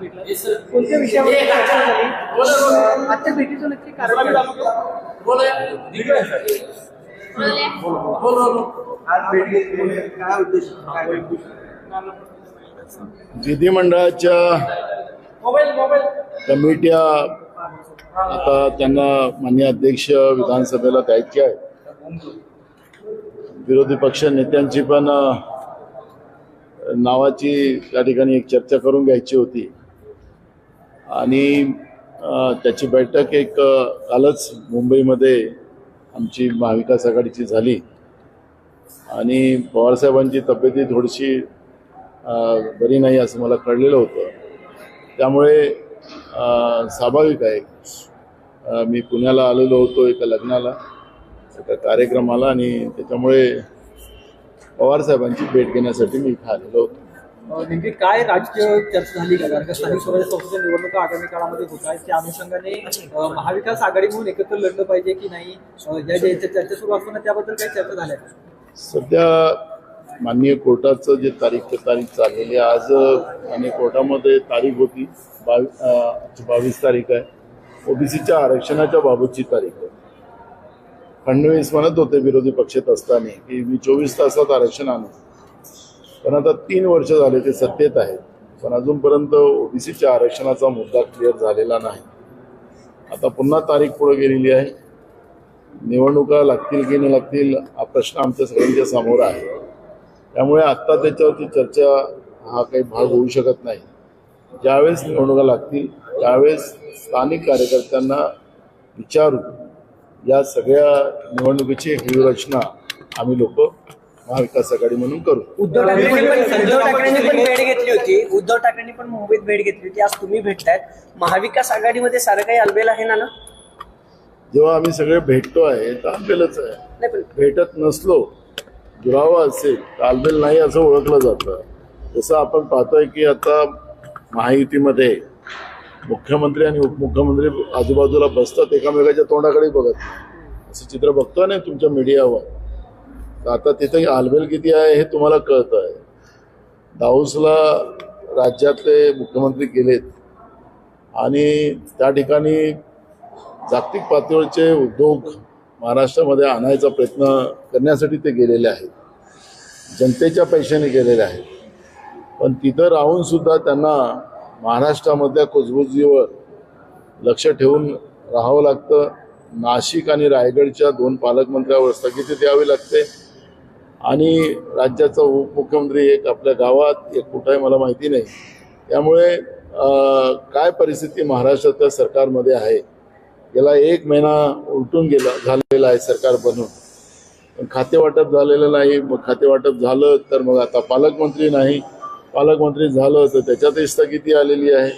भेटला. कोणत्या विषयावर चर्चा झाली अं, आजच्या भेटीचं नक्की कारण काय? आज भेट घेतली काय उद्देश? काय? विधिमंडळाच्या कमिट्या आता त्यांना मान्य अध्यक्ष विधानसभेला द्यायचे आहेत. विरोधी पक्ष नेत्यांची पण नावाची त्या ठिकाणी एक चर्चा करून घ्यायची होती. आणि त्याची बैठक एक कालच मुंबईमध्ये आमची महाविकास आघाडीची झाली. आणि पवारसाहेबांची तब्येती थोडीशी बरी नाही असं मला कळलेलं होतं. त्यामुळे स्वाभाविक आहे. मी पुण्याला आलेलो होतो एका लग्नाला एका कार्यक्रमाला आणि त्याच्यामुळे पवारसाहेबांची भेट घेण्यासाठी मी इथं आलेलो होतो. नेमकी काय राजकीय चर्चा झाली? का कारण का स्थानिक स्वराज्य संस्थेच्या निवडणुका आगामी काळामध्ये होत आहेत. त्या अनुषंगाने महाविकास आघाडी म्हणून एकत्र लढलं पाहिजे की नाही? या ज्या चर्चा सुरू असताना त्याबद्दल काही चर्चा झाल्या सध्या माननीय कोर्टाचं जे तारीख तारीख चाललेली आहे. आज माननीय कोर्टामध्ये तारीख होती बावीस बावीस तारीख आहे. ओबीसीच्या आरक्षणाच्या बाबतची तारीख आहे. फडणवीस म्हणत होते विरोधी पक्षात असताना की मी चोवीस तासात आरक्षण आणू. पण आता तीन वर्ष झाले ते सत्तेत आहेत. पण अजूनपर्यंत ओबीसीच्या आरक्षणाचा मुद्दा क्लिअर झालेला नाही. आता पुन्हा तारीख पुढे गेलेली आहे. निवडणुका लागतील की नाही लागतील हा प्रश्न आमच्या सगळ्यांच्या समोर आहे. त्यामुळे आत्ता त्याच्यावरती चर्चा हा काही भाग होऊ शकत नाही. ज्यावेळेस निवडणुका लागतील त्यावेळेस स्थानिक कार्यकर्त्यांना विचारू या सगळ्या निवडणुकीची व्यूहरचना आम्ही लोक महाविकास आघाडी म्हणून करू. उद्धव ठाकरेंनी पण उद्धव ठाकरेंनी पण भेट घेतली होती. उद्धव ठाकरेंनी पण मुंबईत भेट घेतली होती. आज तुम्ही भेटतायत. महाविकास आघाडीमध्ये सारं काही अलबेल आहे ना ना? जेव्हा आम्ही सगळे भेटतो आहे तर आंबेलच आहे. भेटत नसलो दुरावा असेल तालमेल नाही असं ओळखलं जातं. जसं आपण पाहतोय की आता महायुतीमध्ये मुख्यमंत्री आणि उपमुख्यमंत्री आजूबाजूला बसतात एकामेकाच्या तोंडाकडे बघत असं चित्र बघतोय ना तुमच्या मीडियावर? तर आता तिथे आलबेल किती आहे हे तुम्हाला कळत आहे. दाऊसला राज्यातले मुख्यमंत्री गेलेत आणि त्या ठिकाणी जागतिक पातळीवरचे उद्योग महाराष्ट्रामध्ये आणायचा प्रयत्न करण्यासाठी ते गेलेले आहेत. जनतेच्या पैशाने गेलेले आहेत. पण तिथं राहूनसुद्धा त्यांना महाराष्ट्रामधल्या कुजबुजीवर लक्ष ठेवून राहावं लागतं. नाशिक आणि रायगडच्या दोन पालकमंत्र्यावर स्थगिती द्यावी लागते. आणि राज्याचा उपमुख्यमंत्री एक आपल्या गावात एक कुठं आहे मला माहिती नाही. त्यामुळे काय परिस्थिती महाराष्ट्रातल्या सरकारमध्ये आहे गेला एक महिना उलटून गेला झालेला आहे सरकार बनून. पण खातेवाटप झालेलं नाही मग खातेवाटप झालं तर मग आता पालकमंत्री नाही. पालकमंत्री झालं तर त्याच्यातही स्थगिती आलेली आहे.